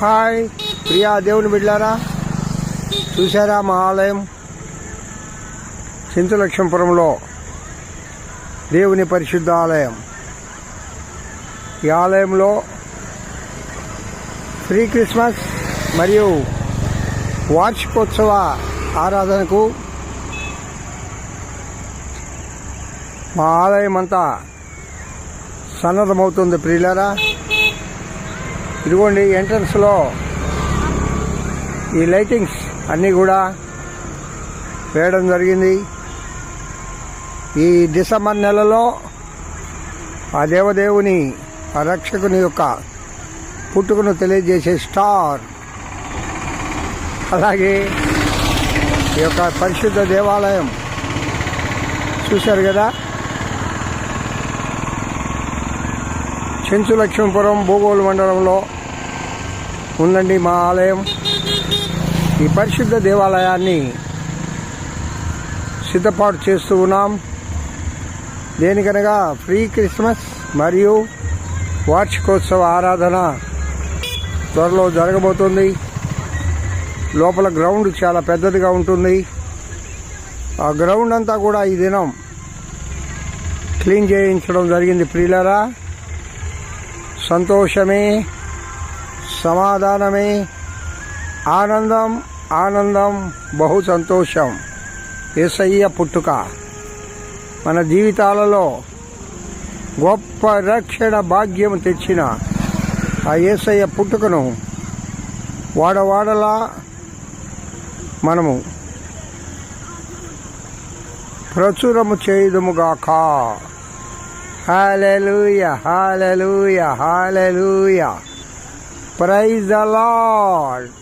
Hi Priya దేవుని బిడ్డారా చూసారా మా ఆలయం చింతలక్ష్మపురంలో దేవుని పరిశుద్ధ ఆలయం. ఈ ఆలయంలో ప్రీ క్రిస్మస్ మరియు వార్షికోత్సవ ఆరాధనకు మా ఆలయం అంతా సన్నద్ధమవుతుంది ప్రియులారా. ఇదిగోండి ఎంట్రన్స్లో ఈ లైటింగ్స్ అన్నీ కూడా వేయడం జరిగింది. ఈ డిసెంబర్ నెలలో ఆ దేవదేవుని ఆ రక్షకుని యొక్క పుట్టుకను తెలియజేసే స్టార్ అలాగే ఈ యొక్క పరిశుద్ధ దేవాలయం చూశారు కదా? చెంచు లక్ష్మీపురం భూగోళ మండలంలో ఉందండి మా ఆలయం. ఈ పరిశుద్ధ దేవాలయాన్ని సిద్ధపాటు చేస్తూ ఉన్నాం. దేనికనగా ఫ్రీ క్రిస్మస్ మరియు వార్షికోత్సవ ఆరాధన త్వరలో జరగబోతుంది. లోపల గ్రౌండ్ చాలా పెద్దదిగా ఉంటుంది. ఆ గ్రౌండ్ అంతా కూడా ఈ దినం క్లీన్ చేయించడం జరిగింది ప్రియులరా. సంతోషమే. సమాధానమే. ఆనందం ఆనందం బహు సంతోషం. ఏసయ్య పుట్టుక. మన జీవితాలలో గొప్ప రక్షణ భాగ్యం తెచ్చిన ఆ ఏసయ్య పుట్టుకను వాడవాడలా మనము ప్రచురము చేయుదుముగాక. Hallelujah, hallelujah, hallelujah. Praise the Lord.